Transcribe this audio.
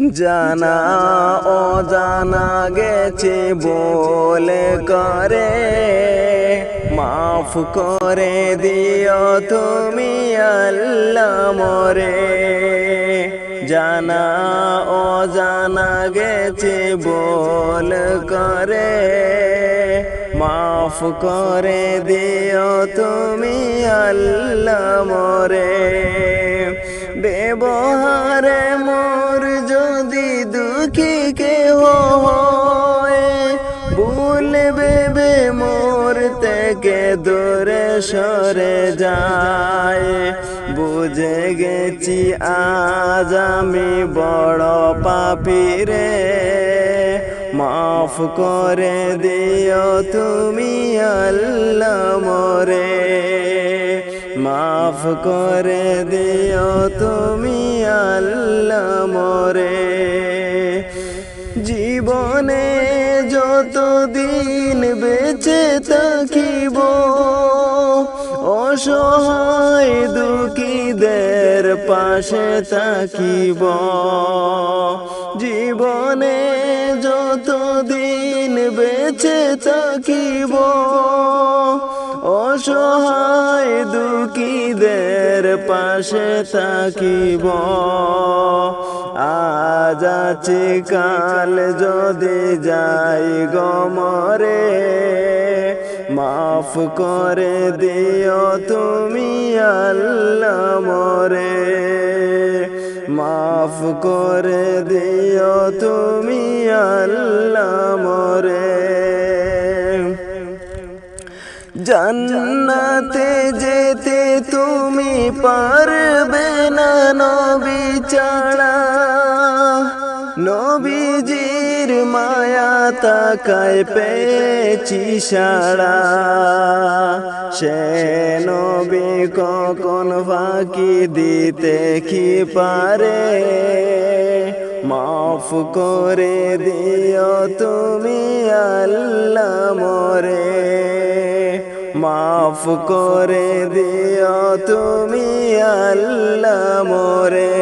জানা ও জানা গেছে বলে করে। মাফ করে দিও তুমি আল্লাহ মরে। জানা ও জানা গেছে বল করে। মাফ করে দিও তুমি আল্লাহ মরে। ব্যবহারে মোর দুঃখী কেহ হয়। ভুল বেবে মোর থেকে দূরে সরে যায়। বুঝে গেছি আজ আমি বড় পাপি রে। মাফ করে দিও তুমি আল্লাহ মরে। মাফ করে দিও তুমি আল্লাহ মরে। জীবনে যত দিন বেঁচে থাকিব, অসহায় দুঃখীদের পাশে থাকিব। জীবনে যত দিন বেঁচে থাকিব, অসহায় দুঃখীদের পাশে থাকিব। আজ কাল যদি যাই গমরে মাফ করে দিও তুমি আল্লাহ মরে। মাফ করে দিও তুমি আল্লাহ মরে। জান্নাতে যেতে তুমি পারবে নবীজির মায়া তাকায় পেয়েছি সারা। সে নবী কখন ফাঁকি দিতে কি পারে? মাফ করে দিও তুমি আল্লাহ মরে। মাফ করে দিও তুমি আল্লাহ মরে।